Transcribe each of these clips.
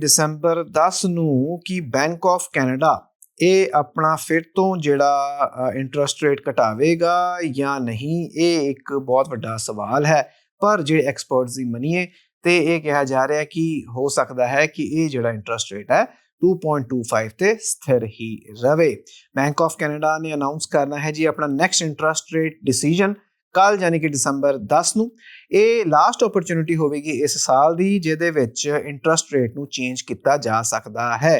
ਦਸੰਬਰ 10 ਨੂੰ ਕਿ bank of Canada ਇਹ ਆਪਣਾ ਫਿਰ ਤੋਂ ਜਿਹੜਾ ਇੰਟਰਸਟ ਰੇਟ ਘਟਾਵੇਗਾ ਜਾਂ ਨਹੀਂ, ਇਹ ਇੱਕ ਬਹੁਤ ਵੱਡਾ ਸਵਾਲ ਹੈ। ਪਰ ਜਿਹੜੇ ਐਕਸਪਰਟਸ ਦੀ ਮੰਨੀਏ ਤੇ ਇਹ ਕਿਹਾ ਜਾ ਰਿਹਾ ਕਿ ਹੋ ਸਕਦਾ ਹੈ ਕਿ ਇਹ ਜਿਹੜਾ ਇੰਟਰਸਟ ਰੇਟ ਹੈ 2.25 ਤੇ ਸਥਿਰ ਹੀ ਰਵੇ। ਬੈਂਕ ਆਫ ਕੈਨੇਡਾ ਨੇ ਅਨਾਉਂਸ ਕਰਨਾ ਹੈ ਜੀ ਆਪਣਾ ਨੈਕਸਟ ਇੰਟਰਸਟ ਰੇਟ ਡਿਸੀਜਨ ਕੱਲ ਯਾਨੀ ਕਿ ਦਸੰਬਰ 10 ਨੂੰ ਇਹ ਲਾਸਟ ਓਪਰਚ्युनिटी ਹੋਵੇਗੀ ਇਸ ਸਾਲ ਦੀ, ਜਿਹਦੇ ਵਿੱਚ ਇੰਟਰਸਟ ਰੇਟ ਨੂੰ ਚੇਂਜ ਕੀਤਾ ਜਾ ਸਕਦਾ ਹੈ।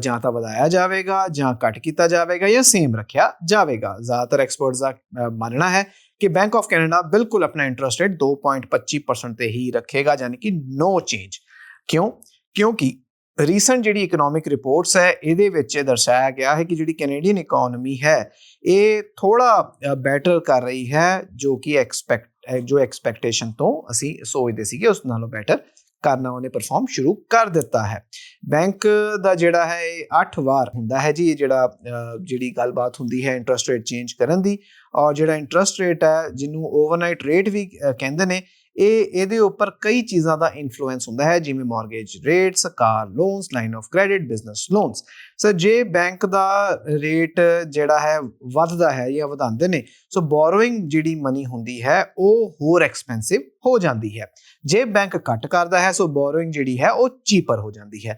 ਜਾਂ ਤਾਂ ਵਧਾਇਆ ਜਾਵੇਗਾ ਜਾਂ ਘਟ ਕੀਤਾ ਜਾਵੇਗਾ ਜਾਂ ਸੇਮ ਰੱਖਿਆ ਜਾਵੇਗਾ। ਜ਼ਿਆਦਾਤਰ ਐਕਸਪਰਟਸ ਦਾ ਮੰਨਣਾ ਹੈ ਕਿ ਬੈਂਕ ਆਫ ਕੈਨੇਡਾ ਬਿਲਕੁਲ ਆਪਣਾ ਇੰਟਰਸਟ ਰੇਟ 2.25% ਤੇ ਹੀ ਰੱਖੇਗਾ ਯਾਨੀ ਕਿ ਨੋ ਚੇਂਜ ਕਿਉਂ? ਕਿਉਂਕਿ ਰੀਸੈਂਟ ਜਿਹੜੀ ਇਕਨੋਮਿਕ ਰਿਪੋਰਟਸ ਹੈ, ਇਹਦੇ ਵਿੱਚ ਇਹ ਦਰਸਾਇਆ ਗਿਆ ਹੈ ਕਿ ਜਿਹੜੀ ਕੈਨੇਡੀਅਨ ਇਕਨੋਮੀ ਹੈ, ਇਹ ਥੋੜਾ ਬੈਟਰ ਕਰ ਰਹੀ ਹੈ, ਜੋ ਕਿ ਐਕਸਪੈਕਟ ਜੋ ਐਕਸਪੈਕਟੇਸ਼ਨ ਤੋਂ ਅਸੀਂ ਸੋਚਦੇ ਸੀਗੇ, ਉਸ ਨਾਲੋਂ ਬੈਟਰ ਕਰਨਾ ਉਹਨੇ ਪਰਫਾਰਮ ਸ਼ੁਰੂ ਕਰ ਦਿੱਤਾ ਹੈ। ਬੈਂਕ ਦਾ ਜਿਹੜਾ ਹੈ, ਇਹ 8 ਵਾਰ ਹੁੰਦਾ ਹੈ ਜੀ, ਇਹ ਜਿਹੜਾ ਜਿਹੜੀ ਗੱਲਬਾਤ ਹੁੰਦੀ ਹੈ ਇੰਟਰਸਟ ਰੇਟ ਚੇਂਜ ਕਰਨ ਦੀ, ਔਰ ਜਿਹੜਾ ਇੰਟਰਸਟ ਰੇਟ ਹੈ, ਜਿਹਨੂੰ ਓਵਰਨਾਈਟ ਰੇਟ ਵੀ ਕਹਿੰਦੇ ਨੇ ਇਹ ਇਹਦੇ ਉੱਪਰ ਕਈ ਚੀਜ਼ਾਂ ਦਾ ਇਨਫਲੂਐਂਸ ਹੁੰਦਾ ਹੈ, ਜਿਵੇਂ mortgage rates car loans line of credit business loans so ਜੇ ਬੈਂਕ ਦਾ ਰੇਟ ਜਿਹੜਾ ਹੈ ਵੱਧਦਾ ਹੈ ਜਾਂ ਵਧਾਉਂਦੇ ਨੇ ਸੋ ਬੋਰੋਇੰਗ ਜਿਹੜੀ ਮਨੀ ਹੁੰਦੀ ਹੈ, ਉਹ ਹੋਰ ਐਕਸਪੈਂਸਿਵ ਹੋ ਜਾਂਦੀ ਹੈ। ਜੇ ਬੈਂਕ ਘੱਟ ਕਰਦਾ ਹੈ ਸੋ ਬੋਰੋਇੰਗ ਜਿਹੜੀ ਹੈ, ਉਹ ਚੀਪਰ ਹੋ ਜਾਂਦੀ ਹੈ।